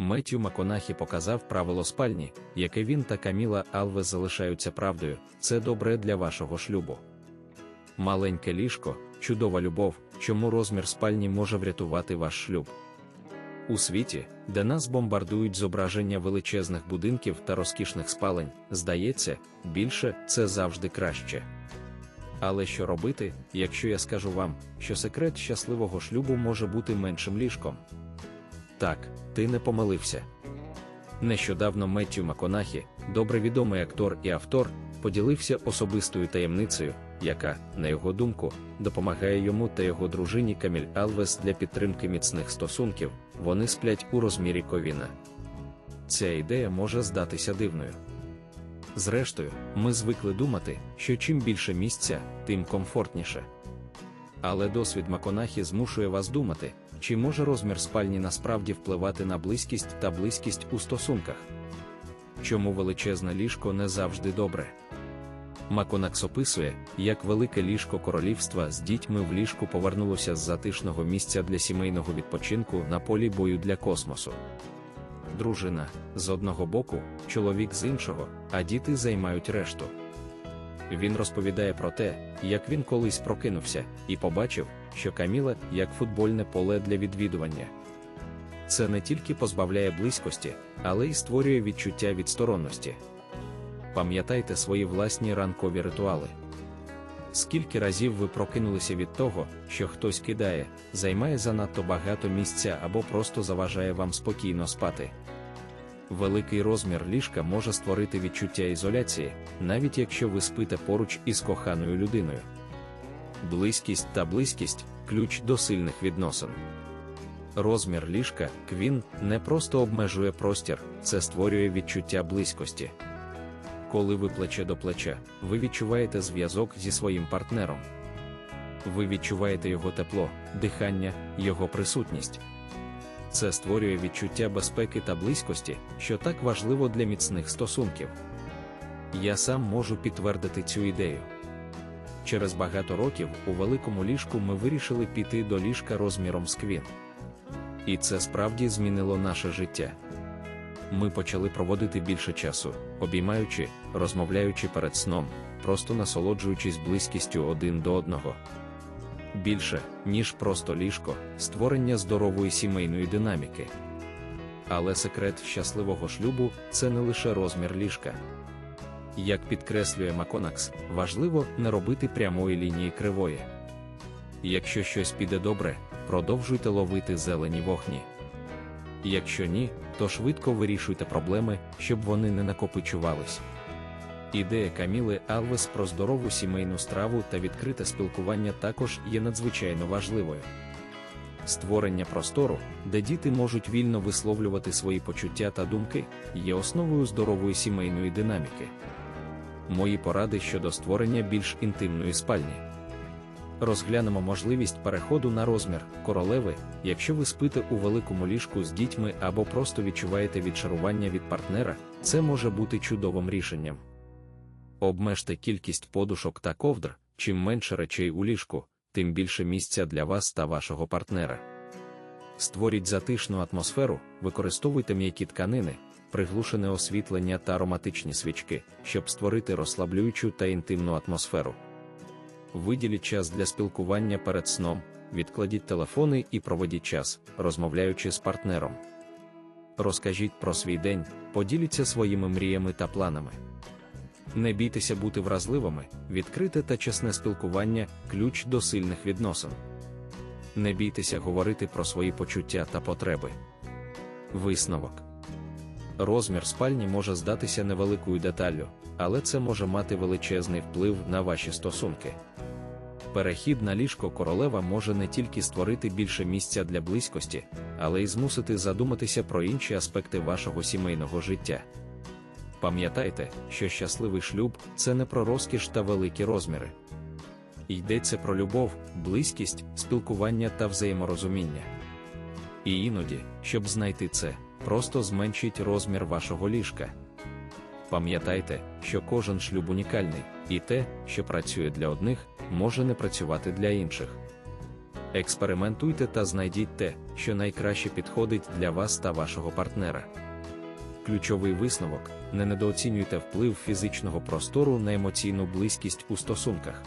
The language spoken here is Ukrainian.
Меттю Маконахі показав правило спальні, яке він та Каміла Алвес залишаються правдою. Це добре для вашого шлюбу. Маленьке ліжко, чудова любов, чому розмір спальні може врятувати ваш шлюб. У світі, де нас бомбардують зображення величезних будинків та розкішних спалень, здається, більше це завжди краще. Але що робити, якщо я скажу вам, що секрет щасливого шлюбу може бути меншим ліжком? Так, ти не помилився. Нещодавно Меттю Маконахі, добре відомий актор і автор, поділився особистою таємницею, яка, на його думку, допомагає йому та його дружині Каміль Алвес для підтримки міцних стосунків, вони сплять у розмірі ковіна. Ця ідея може здатися дивною. Зрештою, ми звикли думати, що чим більше місця, тим комфортніше. Але досвід Маконахі змушує вас думати, чи може розмір спальні насправді впливати на близькість та близькість у стосунках. Чому величезне ліжко не завжди добре? Маконакс описує, як велике ліжко королівства з дітьми в ліжку повернулося з затишного місця для сімейного відпочинку на полі бою для космосу. Дружина з одного боку, чоловік з іншого, а діти займають решту. Він розповідає про те, як він колись прокинувся і побачив, що Каміла як футбольне поле для відвідування. Це не тільки позбавляє близькості, але й створює відчуття відсторонності. Пам'ятайте свої власні ранкові ритуали. Скільки разів ви прокинулися від того, що хтось кидає, займає занадто багато місця або просто заважає вам спокійно спати. Великий розмір ліжка може створити відчуття ізоляції, навіть якщо ви спите поруч із коханою людиною. Близькість та близькість ключ до сильних відносин. Розмір ліжка квін не просто обмежує простір, це створює відчуття близькості. Коли ви плече до плеча, ви відчуваєте зв'язок зі своїм партнером. Ви відчуваєте його тепло, дихання, його присутність. Це створює відчуття безпеки та близькості, що так важливо для міцних стосунків. Я сам можу підтвердити цю ідею. Через багато років у великому ліжку ми вирішили піти до ліжка розміром з квін. І це справді змінило наше життя. Ми почали проводити більше часу, обіймаючи, розмовляючи перед сном, просто насолоджуючись близькістю один до одного. Більше, ніж просто ліжко, створення здорової сімейної динаміки. Але секрет щасливого шлюбу це не лише розмір ліжка. Як підкреслює Маконакс, важливо не робити прямої лінії кривої. Якщо щось піде добре, продовжуйте ловити зелені вогні. Якщо ні, то швидко вирішуйте проблеми, щоб вони не накопичувались. Ідея Каміли Алвес про здорову сімейну страву та відкрите спілкування також є надзвичайно важливою. Створення простору, де діти можуть вільно висловлювати свої почуття та думки, є основою здорової сімейної динаміки. Мої поради щодо створення більш інтимної спальні. Розглянемо можливість переходу на розмір королеви, якщо ви спите у великому ліжку з дітьми або просто відчуваєте відшарування від партнера, це може бути чудовим рішенням. Обмежте кількість подушок та ковдр, чим менше речей у ліжку, тим більше місця для вас та вашого партнера. Створіть затишну атмосферу, використовуйте м'які тканини, приглушене освітлення та ароматичні свічки, щоб створити розслаблюючу та інтимну атмосферу. Виділіть час для спілкування перед сном, відкладіть телефони і проведіть час, розмовляючи з партнером. Розкажіть про свій день, поділіться своїми мріями та планами. Не бійтеся бути вразливими, відкрите та чесне спілкування ключ до сильних відносин. Не бійтеся говорити про свої почуття та потреби. Висновок розмір спальні може здатися невеликою деталлю, але це може мати величезний вплив на ваші стосунки. Перехід на ліжко королева може не тільки створити більше місця для близькості, але й змусити задуматися про інші аспекти вашого сімейного життя. Пам'ятайте, що щасливий шлюб це не про розкіш та великі розміри. Йдеться про любов, близькість, спілкування та взаєморозуміння. І іноді, щоб знайти це, просто зменшіть розмір вашого ліжка. Пам'ятайте, що кожен шлюб унікальний, і те, що працює для одних, може не працювати для інших. Експериментуйте та знайдіть те, що найкраще підходить для вас та вашого партнера. Ключовий висновок: не недооцінюйте вплив фізичного простору на емоційну близькість у стосунках.